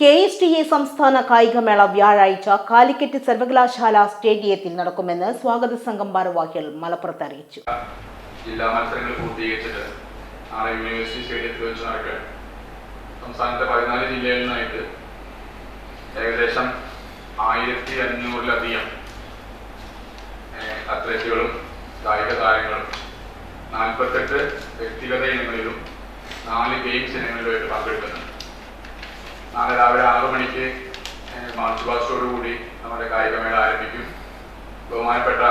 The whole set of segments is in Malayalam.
കെ എസ് ടി എ സംസ്ഥാന കായികമേള വ്യാഴാഴ്ച കാലിക്കറ്റ് സർവകലാശാല സ്റ്റേഡിയത്തിൽ നടക്കുമെന്ന് സ്വാഗത സംഘം ഭാരവാഹികൾ മലപ്പുറത്ത് അറിയിച്ചു. ജില്ലാ മത്സരങ്ങൾ പൂർത്തീകരിച്ചിട്ട് വെച്ച് സംസ്ഥാനത്തെ പതിനാല് ജില്ലയിൽ നിന്നായിട്ട് ഏകദേശം ആയിരത്തി അഞ്ഞൂറിലധികം അത്ലറ്റുകളും കായിക താരങ്ങളും നാൽപ്പത്തെട്ട് വ്യക്തിഗത ഇനങ്ങളിലും നാല് ഗെയിംസ് ഇനങ്ങളിലുമായിട്ട് പങ്കെടുക്കുന്നുണ്ട്. രാവിലെ ആറു മണിക്ക് മാർച്ച് പാസ്റ്റോടുകൂടി നമ്മുടെ കായികമേള ആരംഭിക്കും. ബഹുമാനപ്പെട്ട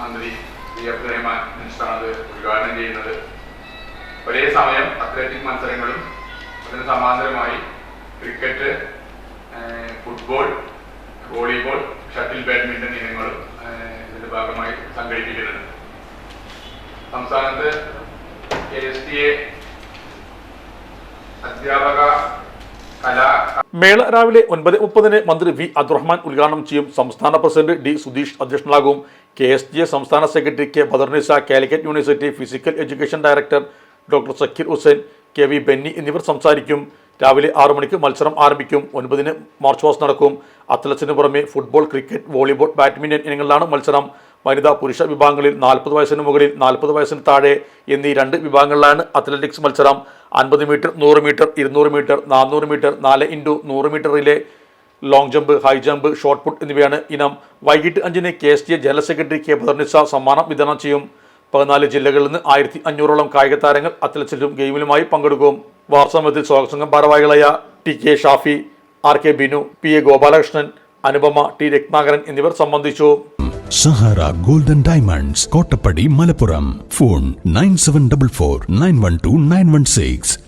മന്ത്രി വി എഫ് റഹ്മാൻ മിനിസ്റ്ററാണ് അത് ഉദ്ഘാടനം ചെയ്യുന്നത്. ഒരേ സമയം അത്ലറ്റിക് മത്സരങ്ങളും അതിന് സമാന്തരമായി cricket football volleyball shuttle badminton ഇനങ്ങളും ഇതിന്റെ ഭാഗമായി സംഘടിപ്പിക്കുന്നുണ്ട് സംസ്ഥാനത്ത് എസ് ടി എ അധ്യാപക കലാ മേള രാവിലെ ഒൻപത് മുപ്പതിന് മന്ത്രി വി അബ്ദുറഹ്മാൻ ഉദ്ഘാടനം ചെയ്യും. സംസ്ഥാന പ്രസിഡന്റ് ഡി സുധീഷ് അധ്യക്ഷനാകും. കെ എസ് ജി സംസ്ഥാന secretary K Badarnisa Calicut university physical education director doctor Zakir Hussain K V Benny എന്നിവർ സംസാരിക്കും. രാവിലെ ആറു മണിക്ക് മത്സരം ആരംഭിക്കും. ഒൻപതിന് മാർച്ച് വാസ് നടക്കും. അത്ലറ്റ്സിന് പുറമെ ഫുട്ബോൾ ക്രിക്കറ്റ് വോളിബോൾ ബാഡ്മിന്റൺ ഇനങ്ങളിലാണ് മത്സരം. വനിതാ പുരുഷ വിഭാഗങ്ങളിൽ നാൽപ്പത് വയസ്സിന് മുകളിൽ നാൽപ്പത് വയസ്സിന് താഴെ എന്നീ രണ്ട് വിഭാഗങ്ങളിലാണ് അത്ലറ്റിക്സ് മത്സരം. അൻപത് മീറ്റർ നൂറ് മീറ്റർ ഇരുന്നൂറ് മീറ്റർ നാനൂറ് മീറ്റർ നാല് ഇന്റു നൂറ് മീറ്ററിലെ long jump high jump shot put എന്നിവയാണ് ഇനം. വൈകിട്ട് അഞ്ചിന് K S T A general secretary K Badarnisa സമ്മാനം വിതരണം ചെയ്യും. പതിനാല് ജില്ലകളിൽ നിന്ന് ആയിരത്തി അഞ്ഞൂറോളം കായിക താരങ്ങൾ അത്ലറ്റ്സിലും ഗെയിമിലുമായി പങ്കെടുക്കും. വാർത്താസമയത്തിൽ സ്വാഗത സംഘം ഭാരവാഹികളായ T K Shafi R K Binu P A Gopalakrishnan Anupama T Ratnakaran എന്നിവർ സംബന്ധിച്ചു. Sahara golden diamonds Kottappadi Malappuram. Phone nine seven double four nine one two nine one six.